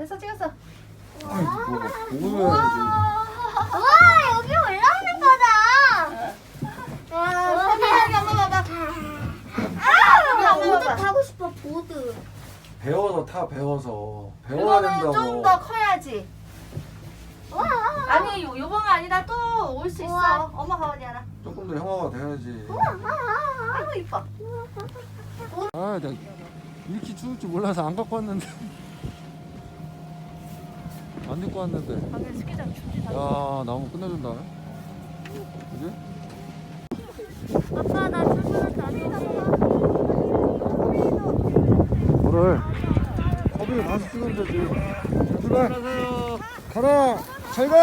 됐어 찍었어. 아이 뭐 보고 해야지 와 여기 올라오는 거다. 와 소민이 한번 봐봐. 나 한번 보드 봐봐. 타고 싶어 보드. 배워서 타 배워서 배워야 이거는 된다고 좀 더 커야지. 와. 아니 요 요번가 아니라 또 올 수 있어. 우와. 엄마 가만히 하라. 조금 더 형아가 돼야지 아이고 이뻐. 아 나 이렇게 추울 줄 몰라서 안 갖고 왔는데 안 입고 왔는데. 방금 스키장 춥지 야 나무 끝내준다 그지? 아빠 나 출근한다. 뭐를? 커비를 다시 찍으면 되지. 출발! 가라! 잘 가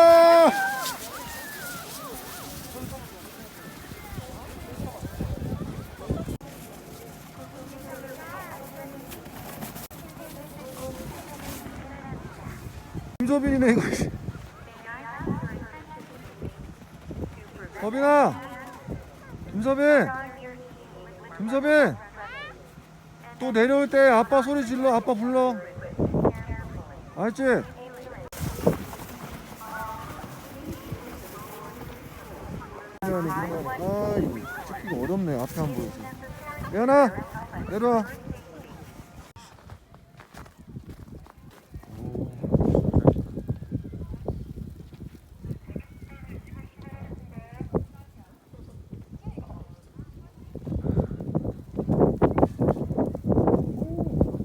김소빈이네 이거. 서빈아! 김서빈! 김서빈! 또 내려올 때 아빠 소리 질러 아빠 불러. 알지? 아 찍기가 어렵네 앞에 안 보이지. 미안아 내려와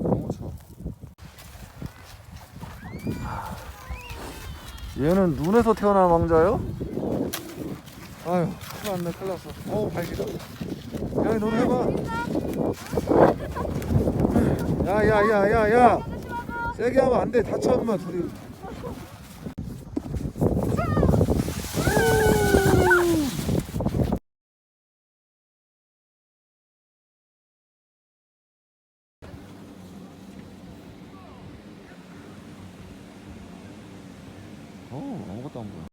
너무 추워 얘는 눈에서 태어난 왕자요? 아유 큰일 났네 큰일 났어. 어우 발기다. 야 너도 해봐. 야야야야야. 세게 하면 안돼. 다쳐 엄마 둘이 어 아무것도 안 보여